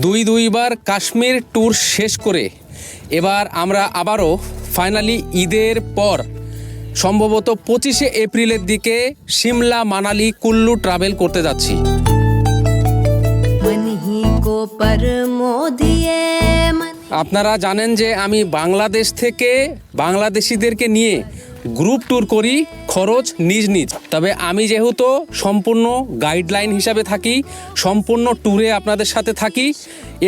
দুই দুইবার কাশ্মীর ট্যুর শেষ করে এবার আমরা আবারও ফাইনালি ঈদের পর সম্ভবত পঁচিশে এপ্রিলের দিকে সিমলা মানালি কুল্লু ট্রাভেল করতে যাচ্ছি। আপনারা জানেন যে আমি বাংলাদেশ থেকে বাংলাদেশিদেরকে নিয়ে গ্রুপ ট্যুর করি খরচ নিজ নিজ। তবে আমি যেহেতু সম্পূর্ণ গাইডলাইন হিসাবে থাকি সম্পূর্ণ ট্যুরে আপনাদের সাথে থাকি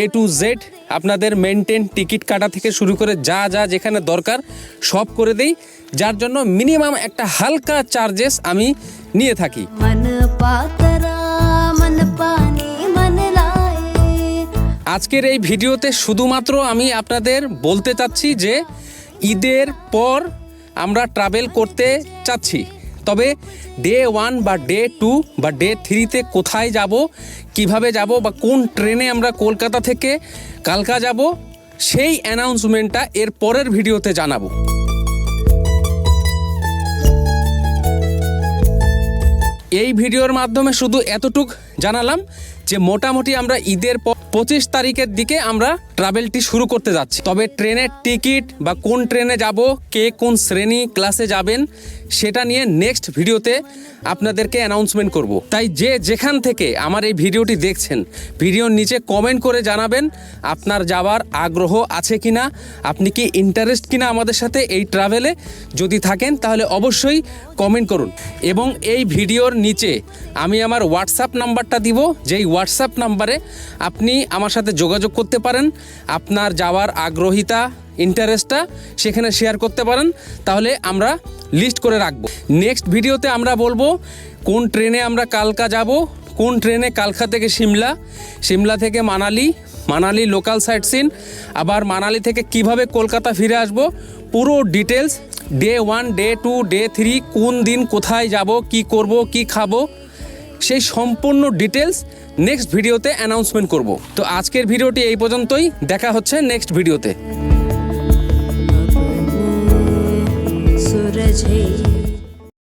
এ টু জেড আপনাদের মেনটেন টিকিট কাটা থেকে শুরু করে যা যা যেখানে দরকার সব করে দেই যার জন্য মিনিমাম একটা হালকা চার্জেস আমি নিয়ে থাকি। আজকের এই ভিডিওতে শুধুমাত্র আমি আপনাদের বলতে চাচ্ছি যে ঈদের পর আমরা ট্রাভেল করতে চাচ্ছি। তবে ডে ওয়ান বা ডে টু বা ডে থ্রিতে কোথায় যাব, কীভাবে যাব বা কোন ট্রেনে আমরা কলকাতা থেকে কালকা যাব, সেই অ্যানাউন্সমেন্টটা এর পরের ভিডিওতে জানাব। এই ভিডিওর মাধ্যমে শুধু এতটুক জানালাম যে মোটামুটি আমরা ঈদের পর পঁচিশ তারিখের দিকে আমরা ট্রাভেলটি শুরু করতে যাচ্ছি। তবে ট্রেনের টিকিট বা কোন ট্রেনে যাব, কে কোন শ্রেণি ক্লাসে যাবেন, সেটা নিয়ে নেক্সট ভিডিওতে আপনাদেরকে অ্যানাউন্সমেন্ট করব। তাই যে যেখান থেকে আমার এই ভিডিওটি দেখছেন, ভিডিওর নিচে কমেন্ট করে জানাবেন, আপনার যাওয়ার আগ্রহ আছে কি না আপনি কি ইন্টারেস্ট কিনা আমাদের সাথে এই ট্রাভেলে যদি থাকেন তাহলে অবশ্যই কমেন্ট করুন। এবং এই ভিডিওর নিচে আমি আমার হোয়াটসঅ্যাপ নাম্বারটা দিব, যেই হোয়াটসঅ্যাপ নাম্বারে আপনি আমার সাথে যোগাযোগ করতে পারেন। আপনার যাওয়ার আগ্রহিতা ইন্টারেস্টটা সেখানে শেয়ার করতে পারেন। তাহলে আমরা লিস্ট করে রাখব। নেক্সট ভিডিওতে আমরা বলব, কোন ট্রেনে আমরা কালকা যাব, কোন ট্রেনে কালকা থেকে সিমলা সিমলা থেকে Manali Manali local sightseeing আবার মানালি থেকে কীভাবে কলকাতা ফিরে আসব, পুরো details day one day two day three কোন দিন কোথায় যাব, কি করব, কি খাব সেই সম্পূর্ণ ডিটেলস নেক্সট ভিডিওতে অ্যানাউন্সমেন্ট করব। তো আজকের ভিডিওটি এই পর্যন্তই। দেখা হচ্ছে নেক্সট ভিডিওতে